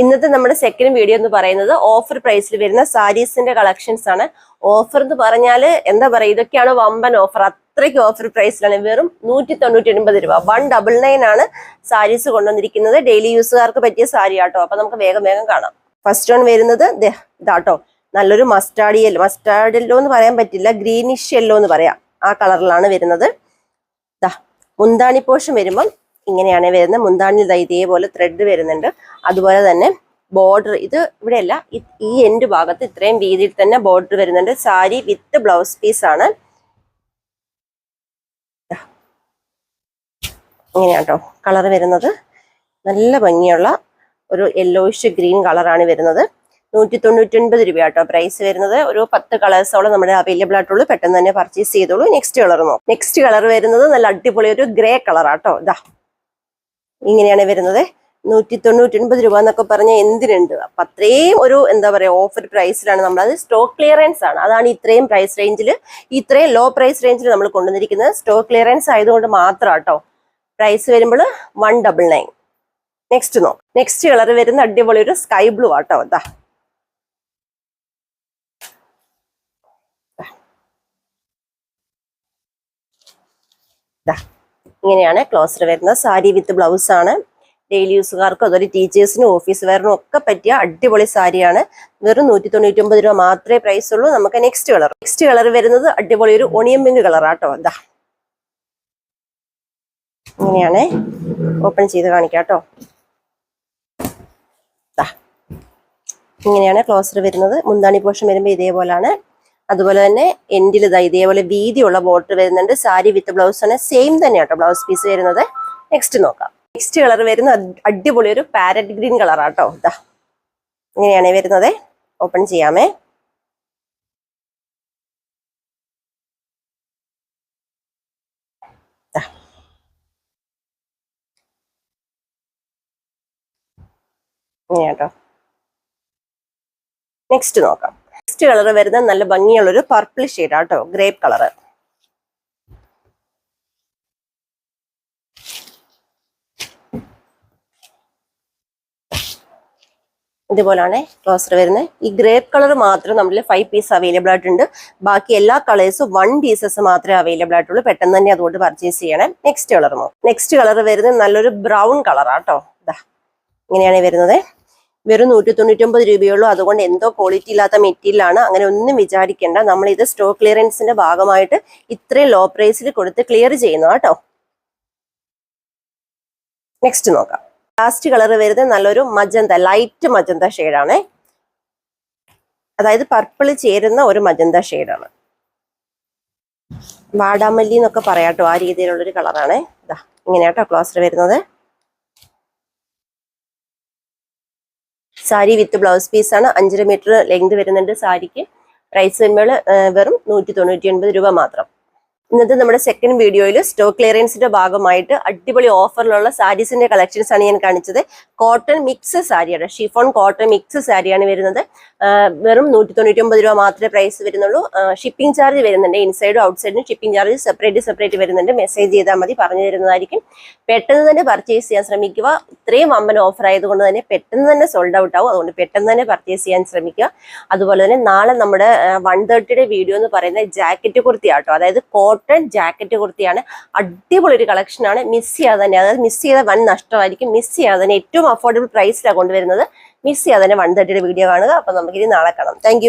ഇന്നത്തെ നമ്മുടെ second video എന്ന് പറയുന്നത് ഓഫർ പ്രൈസിൽ വരുന്ന സാരീസിന്റെ കളക്ഷൻസ് ആണ്. ഓഫർ എന്ന് പറഞ്ഞാൽ എന്താ പറയുക ഇതൊക്കെയാണ് വമ്പൻ ഓഫർ അത്രയ്ക്ക് ഓഫർ പ്രൈസിലാണ് വെറും നൂറ്റി തൊണ്ണൂറ്റി രൂപ. വൺ ഡബിൾ നയൻ ആണ് സാരീസ് കൊണ്ടുവന്നിരിക്കുന്നത്. ഡെയിലി യൂസുകാർക്ക് പറ്റിയ സാരി ആട്ടോ. അപ്പൊ നമുക്ക് വേഗം വേഗം കാണാം. ഫസ്റ്റ് വൺ വരുന്നത് ഇതാട്ടോ. നല്ലൊരു മസ്റ്റാർഡ് യെല്ലോ മസ്റ്റാർഡ് എന്ന് പറയാൻ പറ്റില്ല. ഗ്രീനിഷ് യെല്ലോ എന്ന് പറയാം. ആ കളറിലാണ് വരുന്നത്. മുന്താണി പോഷം വരുമ്പം ഇങ്ങനെയാണ് വരുന്നത്. മുന്താണി ദാ ഇതേപോലെ ത്രെഡ് വരുന്നുണ്ട്. അതുപോലെ തന്നെ ബോർഡർ ഇത് ഇവിടെയല്ല ഈ എൻഡ് ഭാഗത്ത് ഇത്രയും വീതിയിൽ തന്നെ ബോർഡർ വരുന്നുണ്ട്. സാരി വിത്ത് ബ്ലൗസ് പീസ് ആണ്. കേട്ടോ കളർ വരുന്നത്. നല്ല ഭംഗിയുള്ള ഒരു യെല്ലോയിഷ് ഗ്രീൻ കളറാണ് വരുന്നത്. നൂറ്റി തൊണ്ണൂറ്റി ഒൻപത് രൂപ കേട്ടോ പ്രൈസ് വരുന്നത്. ഒരു പത്ത് കളേഴ്സോളം നമ്മുടെ അവൈലബിൾ ആയിട്ടുള്ളൂ. പെട്ടെന്ന് തന്നെ പർച്ചേസ് ചെയ്തോളൂ. നെക്സ്റ്റ് കളർ നോക്കാം. നെക്സ്റ്റ് കളർ വരുന്നത് നല്ല അടിപൊളി ഒരു ഗ്രേ കളറാട്ടോ ഇതാ ഇങ്ങനെയാണ് വരുന്നത്. നൂറ്റി തൊണ്ണൂറ്റി ഒൻപത് രൂപ എന്നൊക്കെ പറഞ്ഞ എന്തിനുണ്ട്? അപ്പൊ അത്രയും ഒരു എന്താ പറയാ ഓഫർ പ്രൈസിലാണ് അത് സ്റ്റോക്ക് ക്ലിയറൻസ് ആണ്. അതാണ് ഇത്രയും പ്രൈസ് റേഞ്ചിൽ ഇത്രയും ലോ പ്രൈസ് റേഞ്ചിൽ നമ്മൾ കൊണ്ടുവന്നിരിക്കുന്നത്. സ്റ്റോക്ക് ക്ലിയറൻസ് ആയതുകൊണ്ട് മാത്രം കേട്ടോ പ്രൈസ് വരുമ്പോൾ one double nine next no next colour വരുന്ന അടിപൊളി ഒരു സ്കൈ ബ്ലൂ ആട്ടോ. ഇതാ ദാ. ഇങ്ങനെയാണ് ക്ലോസർ വരുന്നത്. സാരി വിത്ത് ബ്ലൗസ് ആണ്. ഡെയിലി യൂസുകാർക്കും അതൊരു ടീച്ചേഴ്സിനും ഓഫീസ് വെയറിനും ഒക്കെ പറ്റിയ അടിപൊളി സാരിയാണ്. വെറും നൂറ്റി തൊണ്ണൂറ്റി ഒമ്പത് രൂപ മാത്രമേ പ്രൈസ് ഉള്ളൂ. നമുക്ക് നെക്സ്റ്റ് കളർ നെക്സ്റ്റ് കളർ വരുന്നത് അടിപൊളി ഒരു ഒണിയൻ പിങ്ക് കളറാട്ടോ ഇതാ ഇങ്ങനെയാണ് ഓപ്പൺ ചെയ്ത് കാണിക്കാം കേട്ടോ ഇങ്ങനെയാണ് ക്ലോസർ വരുന്നത്. മുന്താണി പോഷൻ വരുമ്പോൾ ഇതേപോലാണ്. അതുപോലെ തന്നെ എൻഡിൽ ഇതാ ഇതേപോലെ വീതിയുള്ള ബോർഡർ വരുന്നുണ്ട്. സാരി വിത്ത് ബ്ലൗസ് ആണ്. സെയിം തന്നെ തന്നെയാട്ടോ ബ്ലൗസ് പീസ് വരുന്നത്. നെക്സ്റ്റ് നോക്കാം. നെക്സ്റ്റ് കളർ വരുന്ന അടിപൊളി ഒരു പാരറ്റ് ഗ്രീൻ കളറാട്ടോ ഇതാ ഇങ്ങനെയാണ് വരുന്നത്. ഓപ്പൺ ചെയ്യാമേ. ഇങ്ങനെയാട്ടോ. നെക്സ്റ്റ് നോക്കാം. നെക്സ്റ്റ് കളർ വരുന്നത് നല്ല ഭംഗിയുള്ള ഒരു പർപ്പിൾ ഷെയ്ഡ് ആട്ടോ ഗ്രേപ്പ് കളറ്. ഇതുപോലാണ് ക്ലോസർ വരുന്നത്. ഈ ഗ്രേപ്പ് കളർ മാത്രം നമ്മൾ ഫൈവ് പീസ് അവൈലബിൾ ആയിട്ടുണ്ട്. ബാക്കി എല്ലാ കളേഴ്സും വൺ പീസസ് മാത്രമേ അവൈലബിൾ ആയിട്ടുള്ളൂ. പെട്ടെന്ന് തന്നെ അതുകൊണ്ട് പർച്ചേസ് ചെയ്യണം. നെക്സ്റ്റ് കളർ നെക്സ്റ്റ് കളർ വരുന്നത് നല്ലൊരു ബ്രൗൺ കളറാട്ടോ ഇതാ ഇങ്ങനെയാണ് വരുന്നത്. വെറും നൂറ്റി തൊണ്ണൂറ്റൊമ്പത് രൂപയുള്ളൂ. അതുകൊണ്ട് എന്തോ ക്വാളിറ്റി ഇല്ലാത്ത മെറ്റീരിയലാണ്. അങ്ങനെ ഒന്നും വിചാരിക്കേണ്ട. നമ്മൾ ഇത് സ്റ്റോക്ക് ക്ലിയറൻസിന്റെ ഭാഗമായിട്ട് ഇത്രയും ലോ പ്രൈസിൽ കൊടുത്ത് ക്ലിയർ ചെയ്യുന്നു കേട്ടോ നെക്സ്റ്റ് നോക്കാം. ലാസ്റ്റ് കളർ വരുന്നത് നല്ലൊരു മജന്ത ലൈറ്റ് മജന്ത ഷെയ്ഡാണ് അതായത് പർപ്പിൾ ചേരുന്ന ഒരു മജന്ത ഷെയ്ഡാണ് വാടാമല്ലി എന്നൊക്കെ പറയാട്ടോ ആ രീതിയിലുള്ളൊരു കളറാണ് ഇതാ ഇങ്ങനെയാട്ടോ ക്ലോസർ വരുന്നത്. സാരി വിത്ത് ബ്ലൗസ് പീസ് ആണ്. അഞ്ചര മീറ്റർ ലെങ്ത് വരുന്നുണ്ട് സാരിക്ക്. പ്രൈസ് വരുമ്പോൾ വെറും നൂറ്റി തൊണ്ണൂറ്റി ഒൻപത് രൂപ മാത്രം. ഇന്നത്തെ നമ്മുടെ സെക്കൻഡ് വീഡിയോയിൽ സ്റ്റോക്ക് ക്ലിയറൻസിന്റെ ഭാഗമായിട്ട് അടിപൊളി ഓഫറിലുള്ള സാരീസിന്റെ കളക്ഷൻസ് ആണ് ഞാൻ കാണിച്ചത്. കോട്ടൺ മിക്സ് സാരിയാണ് ഷിഫോൺ കോട്ടൺ മിക്സ് സാരിയാണ് വരുന്നത്. വെറും നൂറ്റി തൊണ്ണൂറ്റി ഒമ്പത് രൂപ മാത്രമേ പ്രൈസ് വരുന്നുള്ളൂ. ഷിപ്പിംഗ് ചാർജ് വരുന്നുണ്ട്. ഇൻസൈഡും ഔട്ട്സൈഡും ഷിപ്പിംഗ് ചാർജ് സെപ്പറേറ്റ് സെപ്പറേറ്റ് വരുന്നുണ്ട്. മെസ്സേജ് ചെയ്താൽ മതി. പറഞ്ഞു തരുന്നതായിരിക്കും. പെട്ടെന്ന് തന്നെ പർച്ചേസ് ചെയ്യാൻ ശ്രമിക്കുക. ഇത്രയും വമ്പൻ ഓഫർ ആയതുകൊണ്ട് തന്നെ പെട്ടെന്ന് തന്നെ സോൾഡ് ഔട്ട് ആവും. അതുകൊണ്ട് പെട്ടെന്ന് തന്നെ പർച്ചേസ് ചെയ്യാൻ ശ്രമിക്കുക. അതുപോലെ തന്നെ നാളെ നമ്മുടെ വൺ തേർട്ടിയുടെ വീഡിയോ എന്ന് പറയുന്ന ജാക്കറ്റ് കുർത്തിയാട്ടോ. അതായത് കോട്ടൺ ജാക്കറ്റ് കുർത്തിയാണ്. അടിപൊളി ഒരു കളക്ഷനാണ് മിസ് ചെയ്യാതെ തന്നെ അതായത് മിസ് ചെയ്ത വൻ നഷ്ടമായിരിക്കും. മിസ് ചെയ്യാതെ തന്നെ ഏറ്റവും അഫോർഡബിൾ പ്രൈസിലാണ് കൊണ്ടുവരുന്നത്. മിസ് ചെയ്യാതെ തന്നെ വൺ തേർട്ടിയുടെ വീഡിയോ കാണുക. അപ്പൊ നമുക്കിനി നാളെ കാണാം. താങ്ക്